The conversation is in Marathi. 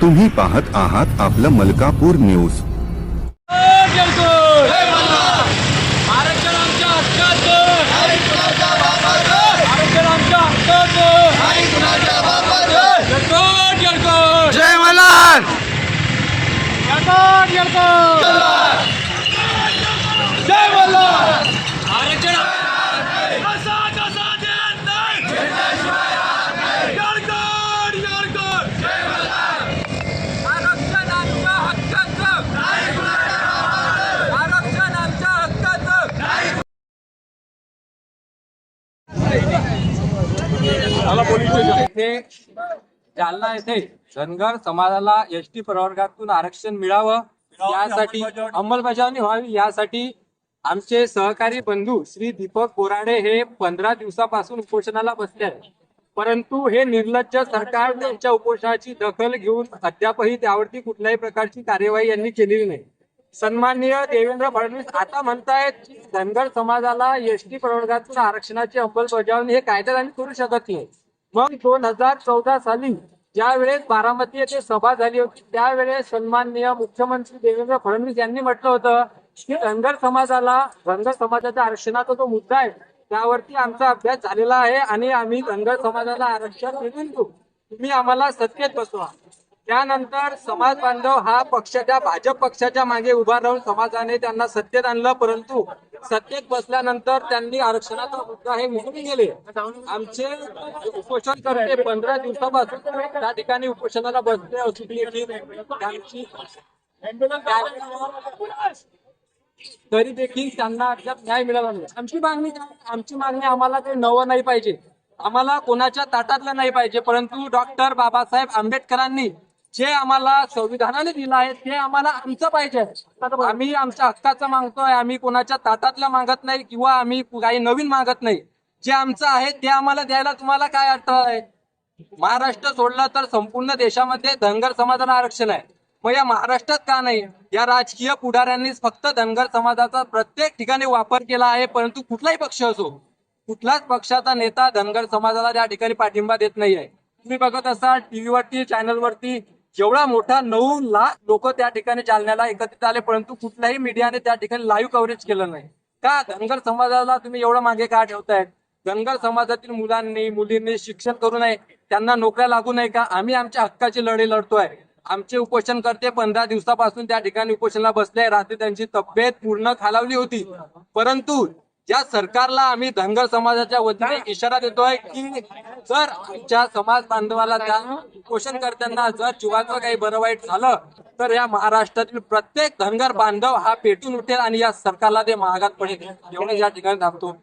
तुम्ही पाहत आहात आपलं मलकापूर न्यूज आरक्षण आरक्षण जय जय मल्हार. आरक्षण कसा, कसा देत नाही. जळकोट, जळकोट. आरक्षण आमच्या हक्काचं आरक्षण आमच्या हक्काचं येथे जालना येथे धनगर समाजाला एस टी प्रवर्गातून आरक्षण मिळावं यासाठी अंमलबजावणी व्हावी यासाठी आमचे सहकारी बंधू श्री दीपक बोराडे हे पंधरा दिवसापासून उपोषणाला बसले आहेत. परंतु हे निर्लज्ज सरकार त्यांच्या उपोषणाची दखल घेऊन अद्यापही त्यावरती कुठल्याही प्रकारची कार्यवाही यांनी केलेली नाही. सन्माननीय देवेंद्र फडणवीस आता म्हणतायत की धनगर समाजाला एस टी प्रवर्गातून आरक्षणाची अंमलबजावणी हे कायद्याने करू शकत नाही. मग दोन हजार चौदा साली ज्यावेळेस बारामती येथे सभा झाली होती त्यावेळेस सन्माननीय मुख्यमंत्री देवेंद्र फडणवीस यांनी म्हटलं होतं की धनगर समाजाला धनगर समाजाच्या आरक्षणाचा जो मुद्दा आहे त्यावरती आमचा अभ्यास झालेला आहे आणि आम्ही धनगर समाजाला आरक्षण मिळवून देऊ. तुम्ही आम्हाला सत्तेत बसवा. त्यानंतर समाज बांधव हा पक्षाच्या भाजप पक्षाच्या मागे उभा राहून समाजाने त्यांना सत्तेत आणलं परंतु सत्तेत बसल्यानंतर त्यांनी आरक्षणाचा मुद्दा हे विसरून गेले. आमचे उपोषण करते पंधरा दिवसापासून. त्या ठिकाणी उपोषणाला बसले त्यांची तरी देखील त्यांना अद्याप न्याय मिळाला नाही. आमची मागणी आमची मागणी आम्हाला ते नवं नाही पाहिजे. आम्हाला कोणाच्या ताटातलं नाही पाहिजे परंतु डॉक्टर बाबासाहेब आंबेडकरांनी जे आम्हाला संविधानाने दिलं आहे ते आम्हाला आमचं पाहिजे. आम्ही आमच्या हक्काचं मागतोय आम्ही कोणाच्या ताटातलं मागत नाही किंवा आम्ही काही नवीन मागत नाही. जे आमचं आहे ते आम्हाला द्यायला तुम्हाला काय अर्थ आहे? महाराष्ट्र सोडला तर संपूर्ण देशामध्ये धनगर समाजाला आरक्षण आहे. मग या महाराष्ट्रात का नाही? या राजकीय पुढाऱ्यांनीच फक्त धनगर समाजाचा प्रत्येक ठिकाणी वापर केला आहे परंतु कुठलाही पक्ष असो. कुठलाच पक्षाचा नेता धनगर समाजाला त्या ठिकाणी पाठिंबा देत नाही आहे तुम्ही बघत असाल टीव्हीवरती चॅनलवरती जेवढा मोठा नऊ लाख लोक त्या ठिकाणी जालन्याला एकत्रित आले परंतु कुठल्याही मीडियाने त्या ठिकाणी लाईव्ह कव्हरेज केलं नाही. का? धनगर समाजाला तुम्ही एवढं मागे का ठेवताय धनगर समाजातील मुलांनी मुलींनी शिक्षण करू नये त्यांना नोकऱ्या लागू नये का? आम्ही आमच्या हक्काची लढाई लढतोय. आमचे उपोषण करते पंधरा दिवसापासून त्या ठिकाणी उपोषणाला बसले रात्री त्यांची तब्येत पूर्ण खालावली होती. परंतु या सरकारला आम्ही धनगर समाजाच्या वतीने इशारा देतोय की जर आमच्या समाज बांधवाला त्या उपोषणकर्त्यांना जर जीवाचं काही बरं वाईट झालं तर या महाराष्ट्रातील प्रत्येक धनगर बांधव हा पेटून उठेल आणि या सरकारला ते महागात पडेल एवढं या ठिकाणी थांबतो